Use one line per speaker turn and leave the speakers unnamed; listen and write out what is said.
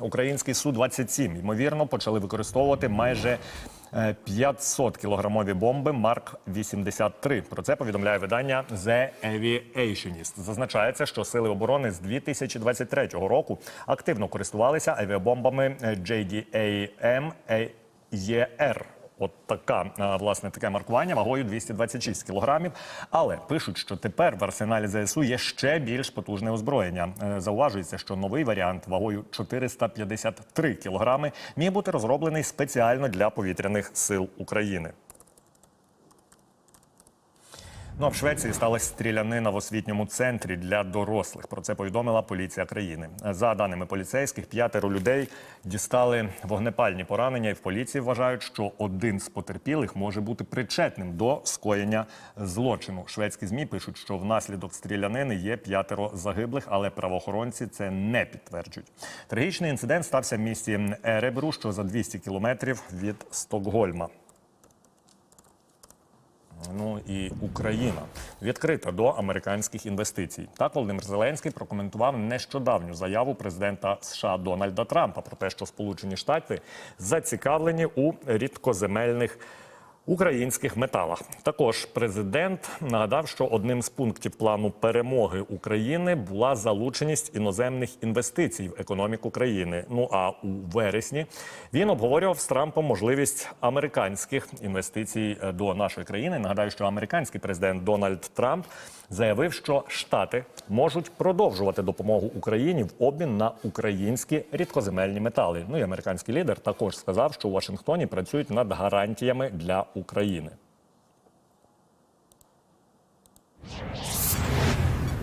український су 27 ймовірно почали використовувати майже е, 500 кілограмові бомби Марк 83 Про це повідомляє видання The Aviationist. Зазначається, що сили оборони з 2023 року активно користувалися авіабомбами е, JDAM ER. От така е, власне таке маркування вагою 226 кілограмів. Але пишуть, що тепер в арсеналі ЗСУ є ще більш потужне озброєння. Е, Зауважується, що новий варіант вагою 453 кілограми міг бути розроблений спеціально для повітряних сил України. Ну а в Швеції сталася стрілянина в освітньому центрі для дорослих. Про це повідомила поліція країни. За даними поліцейських, п'ятеро людей дістали вогнепальні поранення, і в поліції вважають, що один з потерпілих може бути причетним до скоєння злочину. Шведські змі пишуть, що внаслідок стрілянини є п'ятеро загиблих, але правоохоронці це не підтверджують. Трагічний інцидент стався в місті Еребру, що за 200 кілометрів від Стокгольма. Ну і Україна відкрита до американських інвестицій. Так Володимир Зеленський прокоментував нещодавню заяву президента США Дональда Трампа про те, що Сполучені Штати зацікавлені у рідкоземельних. Українських металах також президент нагадав, що одним з пунктів плану перемоги України була залученість іноземних інвестицій в економіку країни. Ну а у вересні він обговорював з Трампом можливість американських інвестицій е, до нашої країни. Нагадаю, що американський президент Дональд Трамп заявив, що Штати можуть продовжувати допомогу Україні в обмін на українські рідкоземельні метали. Ну і американський лідер також сказав, що у Вашингтоні працюють над гарантіями для України.